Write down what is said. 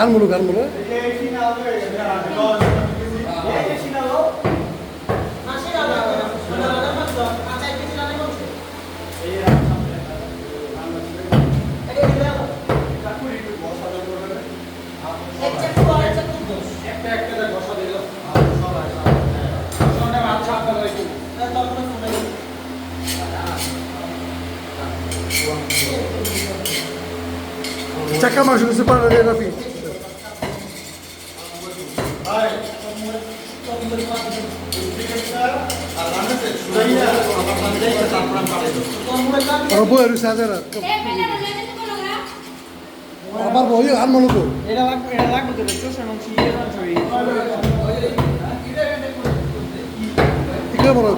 আর মুলুক আর মুলুক চাকা বই রয়েছে হাজার আবার বই আর মুলুক এটা লাগবে এটা লাগবে তো চোষা মাংস ইয়ে মাংস এগুলো বড়